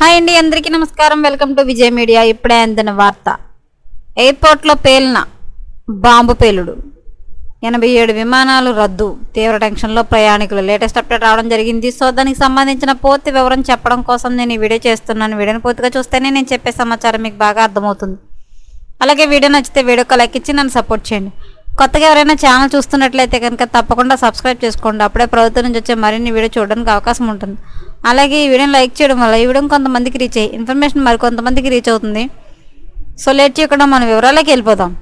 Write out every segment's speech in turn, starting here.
Hi అండి అందరికీ నమస్కారం. Welcome to Vijaya Media. ఇప్పుడే అందిన వార్త. ఎయిర్పోర్ట్లో పేలిన బాంబు పేలుడు. ఎనభై ఏడు విమానాలు రద్దు. తీవ్ర టెన్షన్లో ప్రయాణికులు లేటెస్ట్ అప్డేట్ రావడం జరిగింది. సో దానికి సంబంధించిన పూర్తి వివరం చెప్పడం కోసం నేను ఈ వీడియో చేస్తున్నాను. వీడియోని పూర్తిగా చూస్తేనే నేను చెప్పే సమాచారం మీకు బాగా అర్థమవుతుంది. అలాగే వీడియో నచ్చితే వీడియోకి లైక్ ఇచ్చి నన్ను సపోర్ట్ చేయండి. కొత్తగా ఎవరైనా ఛానల్ చూస్తున్నట్లయితే కనుక తప్పకుండా సబ్స్క్రైబ్ చేసుకోండి. అప్పుడే ప్రభుత్వం నుంచి వచ్చే మరిన్ని వీడియో చూడడానికి అవకాశం ఉంటుంది. అలాగే ఈ వీడియోని లైక్ చేయడం వల్ల ఈ వీడియో కొంతమందికి రీచ్ అయ్యి ఇన్ఫర్మేషన్ మరి కొంతమందికి రీచ్ అవుతుంది. సో లేట్ చేయకుండా మన వివరాలకి వెళ్ళిపోదాం.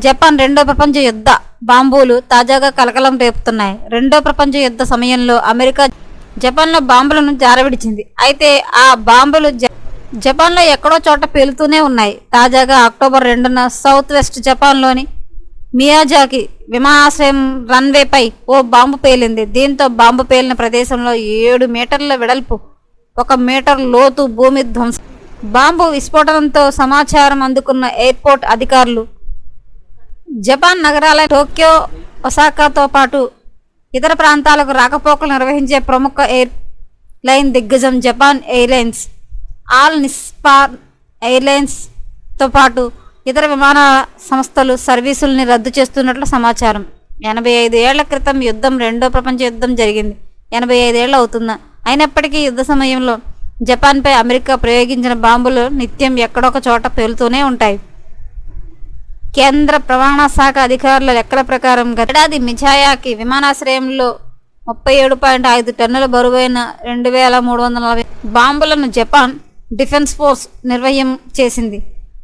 జపాన్ రెండో ప్రపంచ యుద్ధ బాంబులు తాజాగా కలకలం రేపుతున్నాయి. రెండో ప్రపంచ యుద్ధ సమయంలో అమెరికా జపాన్లో బాంబులను జారవిడిచింది అయితే ఆ బాంబులు జ- జపాన్లో ఎక్కడో చోట పేలుతూనే ఉన్నాయి. తాజాగా అక్టోబర్ రెండున సౌత్ వెస్ట్ జపాన్లోని మియాజాకి విమానాశ్రయం రన్వేపై ఓ బాంబు పేలింది. దీంతో బాంబు పేలిన ప్రదేశంలో ఏడు మీటర్ల వెడల్పు ఒక మీటర్ లోతు భూమి ధ్వంసం. బాంబు విస్ఫోటనంతో సమాచారం అందుకున్న ఎయిర్పోర్ట్ అధికారులు జపాన్ నగరాల టోక్యో ఒసాకాతో పాటు ఇతర ప్రాంతాలకు రాకపోకలు నిర్వహించే ప్రముఖ ఎయిర్ లైన్ దిగ్గజం జపాన్ ఎయిర్లైన్స్ ఆల్ నిస్పాన్ ఎయిర్లైన్స్తో పాటు ఇతర విమాన సంస్థలు సర్వీసుల్ని రద్దు చేస్తున్నట్లు సమాచారం. ఎనభై ఐదు ఏళ్ళ క్రితం యుద్ధం రెండో ప్రపంచ యుద్ధం జరిగింది. ఎనభై ఐదేళ్ళు అవుతుందా అయినప్పటికీ యుద్ధ సమయంలో జపాన్పై అమెరికా ప్రయోగించిన బాంబులు నిత్యం ఎక్కడొక చోట పేలుతూనే ఉంటాయి. కేంద్ర ప్రమాణ శాఖ అధికారుల లెక్కల ప్రకారం గతేడాది మిజాయాకి విమానాశ్రయంలో ముప్పై ఏడు పాయింట్ ఐదు టన్నుల బరువైన రెండు వేల మూడు వందల నలభై బాంబులను జపాన్ డిఫెన్స్ ఫోర్స్ నిర్వహం చేసింది.